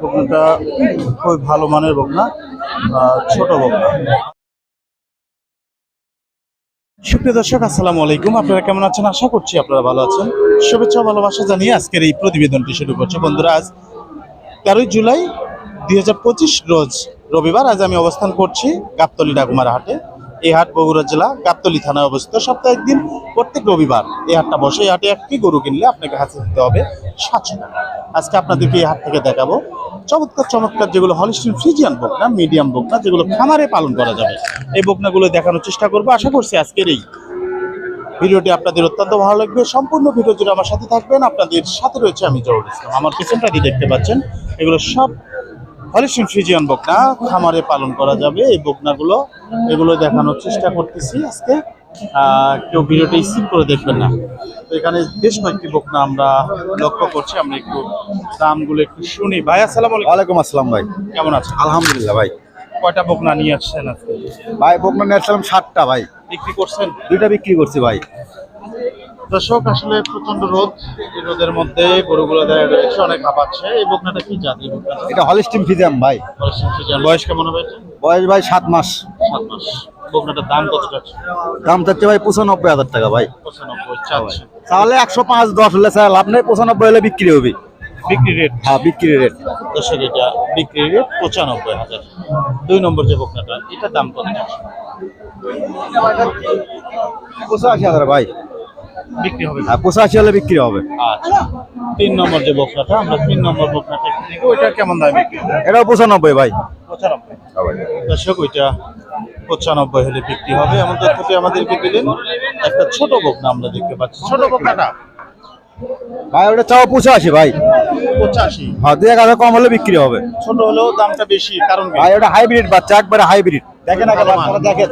বকনাটা খুবই ভালো মানের বকনা ছোট বকনা। সুপ্রিয় দর্শক, আসসালামু আলাইকুম। আপনারা কেমন আছেন? আশা করছি আপনারা ভালো আছেন। শুভেচ্ছা ভালোবাসা জানিয়ে আজকের এই প্রতিবেদনটি শুরু করছে। বন্ধুরা, আজ তেরোই জুলাই দুই হাজার পঁচিশ রোজ রবিবার আজ আমি অবস্থান করছি গাবতলি ডাকুমার হাটে। এই হাট বগুড়া জেলা, গাবতলি থানায় অবস্থিত। সপ্তাহে একদিন, প্রত্যেক রবিবার এই হাটটা বসে। এই হাটে একটি গরু কিনলে আপনাকে হাতে দিতে হবে সাতশো টাকা। আজকে আপনাদেরকে এই হাট থেকে দেখাবো। চমৎকার চমৎকার যেগুলো হলিস্টিন ফ্রিজিয়ান বকনা মিডিয়াম বকনা যেগুলো খামারে পালন করা যাবে। এই বকনাগুলো দেখানোর চেষ্টা করব। আশা করছি আজকের এই ভিডিওটি আপনাদের অত্যন্ত ভালো লাগবে। সম্পূর্ণ ভিডিও জুড়ে আমার সাথে থাকবেন। আপনাদের সাথে রয়েছে আমি জহুরুল ইসলাম। আমার পিছনটাটি দেখতে পাচ্ছেন, এগুলো সব হলিস্টিন ফ্রিজিয়ান বকনা খামারে পালন করা যাবে। এই বকনাগুলো এগুলো দেখানোর চেষ্টা করতেছি আজকে। কেউ ভিডিওটি স্কিপ করে দেখবেন না। তো এখানে বেশ কয়েকটি বকনা আমরা লক্ষ্য করছি আমরা একটু দামগুলো একটু শুনি। ভাই আসসালাম আলাইকুম। আসসালাম ভাই। কেমন আছেন? আলহামদুলিল্লাহ ভাই। কয়টা বকনা নিয়ে আসছেন আজকে? ভাই বকনা নিয়ে আসলাম ষাটটা ভাই। বিক্রি করছেন? দুইটা বিক্রি করছি ভাই। দর্শক আসলে প্রচণ্ড রোদ। এই রোদের মধ্যে গরুগুলো দাঁড়িয়ে রয়েছে অনেক হাঁপাচ্ছে। এই বকনাটা কি জাত এটা হলিস্টিম ফিজিয়াম ভাই। বয়স- বয়স কেমন হবে বয়স ভাই সাত মাস। সাত মাস। বকনাটার দাম কত দাম চাচ্ছে ভাই পঁচানব্বই হাজার টাকা ভাই। পঁচানব্বই চাচ্ছে তাহলে একশো পাঁচ দশ হলে স্যার লাভ নেই পঁচানব্বই হলে বিক্রি হবে। বিক্রি রেট হ্যাঁ বিক্রি রেট দর্শক এটা বিক্রি রেট পঁচানব্বই হাজার। দুই নম্বর যে বকনাটা এটার দাম কত পঁচাশি হাজার ভাই। বিক্রি হবে। হ্যাঁ পঁচাশি হলে বিক্রি হবে। আচ্ছা। তিন নম্বর যে বকনাটা আমরা তিন নম্বর বকনাটা ওইটা কেমন দাম বিক্রি এটাও পঁচানব্বই ভাই। পঁচানব্বই। দর্শক ওইটা পঁচানব্বই হলে বিক্রি হবে। এমন তথ্যটি আমাদেরকে দিলেন একটা ছোট বকনা আমরা দেখতে পাচ্ছি। ছোট বকনাটা। ভাই ওটা চাও পঁচাশি ভাই। পঁচাশি। হ্যাঁ দুই এক হাজার কম হলে বিক্রি হবে। ছোট হলেও দামটা বেশি কারণ? ভাই ওটা হাইব্রিড বাচ্চা একবারে হাইব্রিড দেখেন দেখেন।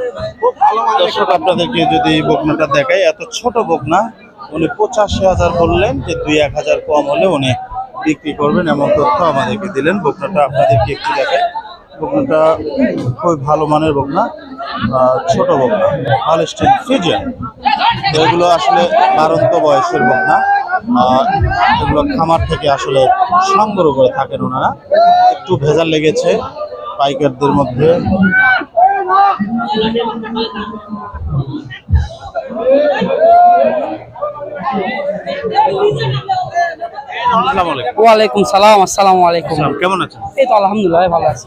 দর্শক আপনাদেরকে যদি এই বকনাটা দেখাই এত ছোট বকনা উনি পঁচাশি হাজার বললেন যে দুই এক হাজার কম হলে উনি বিক্রি করবেন। এমন তথ্য আমাদেরকে দিলেন। বকনাটা আপনাদেরকে একটু দেখাই। বকনাটা খুবই ভালো মানের বকনা। ছোট বকনা হলস্টিন ফ্রিজিয়ান তো এগুলো আসলে বারন্ত বয়সের বকনা। এগুলো খামার থেকে আসলে সংগ্রহ করে থাকেন ওনারা। একটু ভেজাল লেগেছে পাইকারদের মধ্যে। ওয়ালাইকুম সালাম আসসালামু আলাইকুম। কেমন আছেন? এই তো আলহামদুলিল্লাহ ভালো আছি।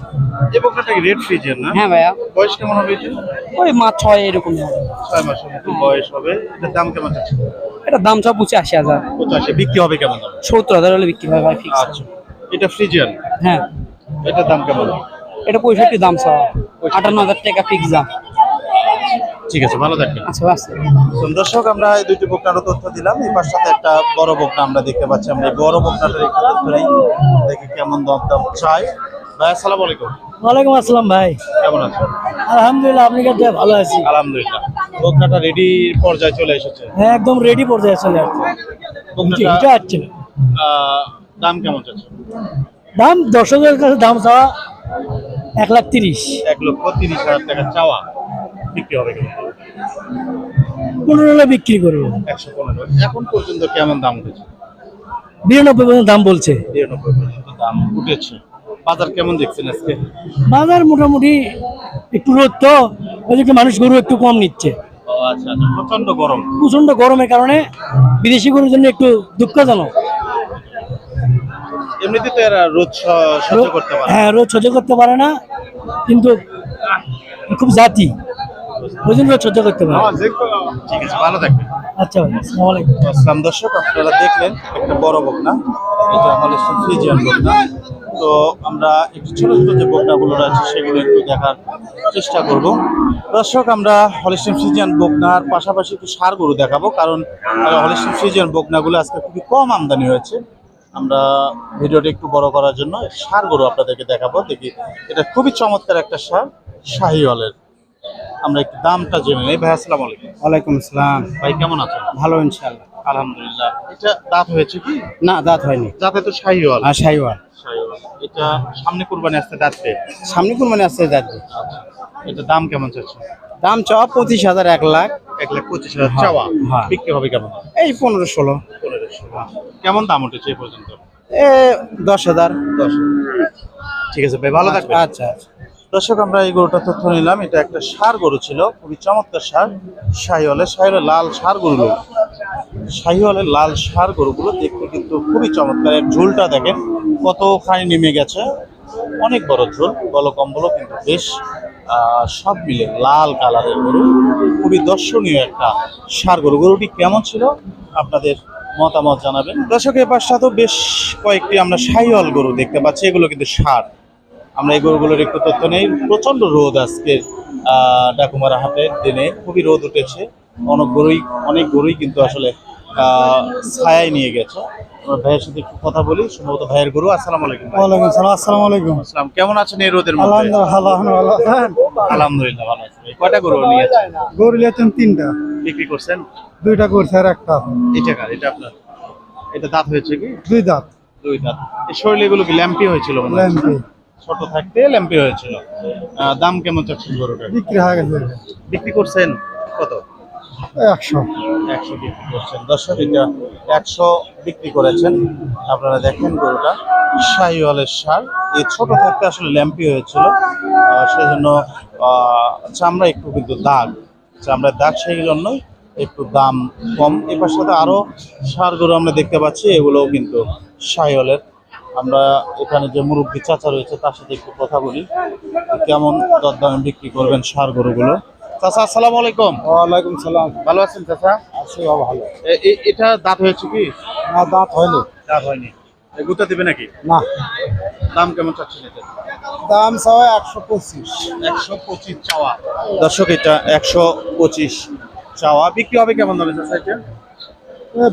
এই বকনাটা কি রেড ফ্রিজের না? হ্যাঁ ভাইয়া। বয়স কেমন হবে ওই মাছ ছয় এরকম হবে। ছয় মাসের মতো বয়স হবে। এটার দাম কেমন আছে এটা দাম সব পঁচাশি হাজার। পঁচাশি বিক্রি হবে কেমন? সত্তর হাজার হলে বিক্রি হয় ভাই ফিক্স আচ্ছা। এটা ফ্রিজিয়ান? হ্যাঁ। এটার দাম কেমন? এটা পঁয়ষট্টি দাম সব। আটান্ন হাজার টাকা ফিক্স দাম। ঠিক আছে ভালো থাকবেন। আচ্ছা বাস তো দর্শক আমরা এই দুইটি বকনারও তথ্য দিলাম। সাথে একটা বড় বকনা আমরা দেখতে পাচ্ছি। আমরা এই বড় বকনাটার একটু তথ্য নেই। দেখি কেমন চাই। ভাই আসসালামু আলাইকুম। ওয়ালাইকুম আসসালাম ভাই। কেমন আছেন? আলহামদুলিল্লাহ আপনি কাছে ভালো আছি। আলহামদুলিল্লাহ। রেডি পর্যায়ে চলে এসেছে? হ্যাঁ একদম রেডি পর্যায়ে চলে আসছে। আসছে। দাম কেমন চাচ্ছে দাম দর্শকের কাছে দাম চাওয়া এক লাখ তিরিশ। এক লক্ষ তিরিশ হাজার টাকা চাওয়া। বিক্রি হবে পনেরো বিক্রি করব। একশো পনেরো। এখন পর্যন্ত কেমন দাম উঠেছে? বিরানব্বই পর্যন্ত দাম বলছে। পর্যন্ত দাম উঠেছে। বাজার কেমন দেখছেন আজকে? বাজার মোটামুটি একটু রোদ তো ওইদিকে মানুষ গরু একটু কম নিচ্ছে। আচ্ছা আচ্ছা প্রচণ্ড গরম। প্রচণ্ড গরমের কারণে বিদেশি গরুর জন্য একটু দুঃখজনক। এমনিতে তো এরা রোদ সহ্য করতে পারে হ্যাঁ রোদ সহ্য করতে পারে না কিন্তু খুব জাতি। ওই জন্য রোদ সহ্য করতে পারে ঠিক আছে ভালো থাকবেন। আচ্ছা ভাই আসসালামু আলাইকুম। আসসালাম দর্শক আপনারা দেখলেন একটা বড় বকনা। এটা আমাদের ফ্রিজিয়ান বকনা। তো আমরা একটু ছোট ছোট যে বকনাগুলো রয়েছে সেগুলো একটু দেখার চেষ্টা করব। দর্শক আমরা হলিস্টিন ফ্রিজিয়ান বকনার পাশাপাশি একটু সার গরু দেখাবো কারণ হলিস্টিন ফ্রিজিয়ান বকনাগুলো আজকে খুবই কম আমদানি হয়েছে। আমরা ভিডিওটা একটু বড় করার জন্য সার গরু আপনাদেরকে দেখাবো দেখি এটা খুবই চমৎকার একটা সার শাহিওয়ালের। আমরা একটু দামটা জেনে নেই। ভাই আসসালামু আলাইকুম। ওয়ালাইকুম আসসালাম। ভাই কেমন আছেন? ভালো ইনশাল্লাহ আলহামদুলিল্লাহ। এটা দাঁত হয়েছে কি? না দাঁত হয়নি। দাঁতে তো শাহিওয়াল। সাইওয়াল শাহিওয়াল। এটা সামনে কুরবানি আসতে দাঁতে সামনে কুরবানি আসতে যাচ্ছে। এটা দাম কেমন চাচ্ছে? দাম চাওয়া পঁচিশ হাজার এক লাখ। এক লাখ পঁচিশ হাজার চাওয়া? হ্যাঁ। বিক্রি হবে কেমন? এই পনেরো ষোলো। পনেরোশো কেমন দাম উঠেছে এই পর্যন্ত? এ দশ হাজার। দশ ঠিক আছে ভাই ভালো থাকবেন। আচ্ছা আচ্ছা। দর্শক আমরা এই গরুটা তথ্য নিলাম। এটা একটা সার গরু ছিল খুবই চমৎকার সার। শাহিওয়ালের শাহিওয়ালের লাল সার গরু শাহিওয়ালের লাল সার গরুগুলো দেখতে কিন্তু খুবই চমৎকার। এর ঝোলটা দেখেন। কতখানি নেমে গেছে? অনেক বড় ঝোল গলকম্বলও কিন্তু বেশ সব মিলে লাল কালারের গরু। খুবই দর্শনীয় একটা সার গরু। গরুটি কেমন ছিল? আপনাদের মতামত জানাবেন। দর্শক এ পাশটাতেও বেশ কয়েকটি আমরা শাহিওয়াল গরু দেখতে পাচ্ছি। এগুলো কিন্তু সার। আমরা এই গরুগুলোর একটু তথ্য নেই। প্রচণ্ড রোদ আজকে আহ, ডাকুমারা হাটের দিনে। খুবই রোদ উঠেছে। অনেক গরুই অনেক গরুই কিন্তু আসলে ছায়ায় নিয়ে গেছে। আমরা ভাইয়ের সাথে একটু কথা বলি। সম্ভবত ভাইয়ের গরু। আসসালামু আলাইকুম। ওয়ালাইকুম সালাম। আসসালামু আলাইকুম। আসসালাম। কেমন আছেন এই রোদের মধ্যে? আলহামদুলিল্লাহ আলহামদুলিল্লাহ ভালো আছি কয়টা গরু নিয়েছেন? গরু লিয়েছেন তিনটা। বিক্রি করছেন? দুইটা করছে আর একটা এটা কার এটা আপনার? এটা দাঁত হয়েছে কি? দুই দাঁত। দুই দাঁত। এই শরীরে এগুলো কি ল্যাম্পি হয়েছিল? ল্যাম্পে। ছোট থাকতে ল্যাম্পি হয়েছিল। দাম কেমন চাচ্ছেন গরুটার? বিক্রি হয়ে গেছে। বিক্রি করছেন? কত? একশো। বিক্রি করছেন। আপনারা দেখেন গরুটা। শাহিওয়ালের সার এই ছোট থাকতে আসলে ল্যাম্পি হয়েছিল। আহ, সেই জন্য আহ, চামড়া একটু কিন্তু দাগ। চামড়ার দাগ সেই জন্যই একটু দাম কম। এবার সাথে আরও সার গরু আমরা দেখতে পাচ্ছি। এগুলোও কিন্তু শাহিওয়ালের। আমরা এখানে যে মুরব্বী চাচা রয়েছে তার সাথে একটু কথা বলি। কেমন দরদামে বিক্রি করবেন সার গরুগুলো? চাচা আসসালামু আলাইকুম। ওয়ালাইকুম সালাম। ভালো আছেন চাচা? আছি ভালো। এটা দাঁত হয়েছে কি? না দাঁত হয়নি। দাঁত হয়নি। গুতা দিবে নাকি? না। দাম কেমন চাচ্ছেন এটা দাম সবাই একশো পঁচিশ। একশো পঁচিশ চাওয়া। দর্শক এটা একশো পঁচিশ চাওয়া। বিক্রি হবে কেমন দামে চাচা এটা?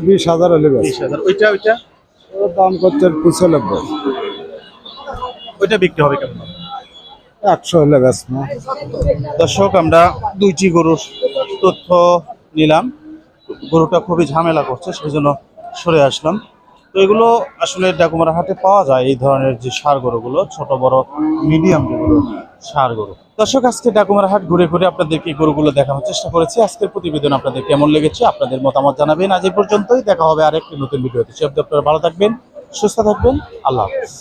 বিশ হাজার হলে বিশ। হাজার। ওইটা ওইটা? দাম করছে পঁচানব্বই। ওইটা বিক্রি হবে কেমন একশো হলে বেশ দর্শক, আমরা দুইটি গরুর তথ্য নিলাম। গরুটা খুবই ঝামেলা করছে সেই জন্য সরে আসলাম। তো এগুলো আসলে ডাকুমারা হাটে পাওয়া যায়, এই ধরনের যে সার গরুগুলো, ছোট, বড় মিডিয়াম যেগুলো, সার গরু। দর্শক, আজকে ডাকুমারা হাট ঘুরে ঘুরে আপনাদেরকে গরুগুলো দেখানোর চেষ্টা করেছি। আজকের প্রতিবেদন আপনাদের কেমন লেগেছে, আপনাদের মতামত জানাবেন। আজ এই পর্যন্তই, দেখা হবে আরেকটি নতুন ভিডিওতে। সে আপনারা ভালো থাকবেন, সুস্থ থাকবেন। আল্লাহ হাফিজ।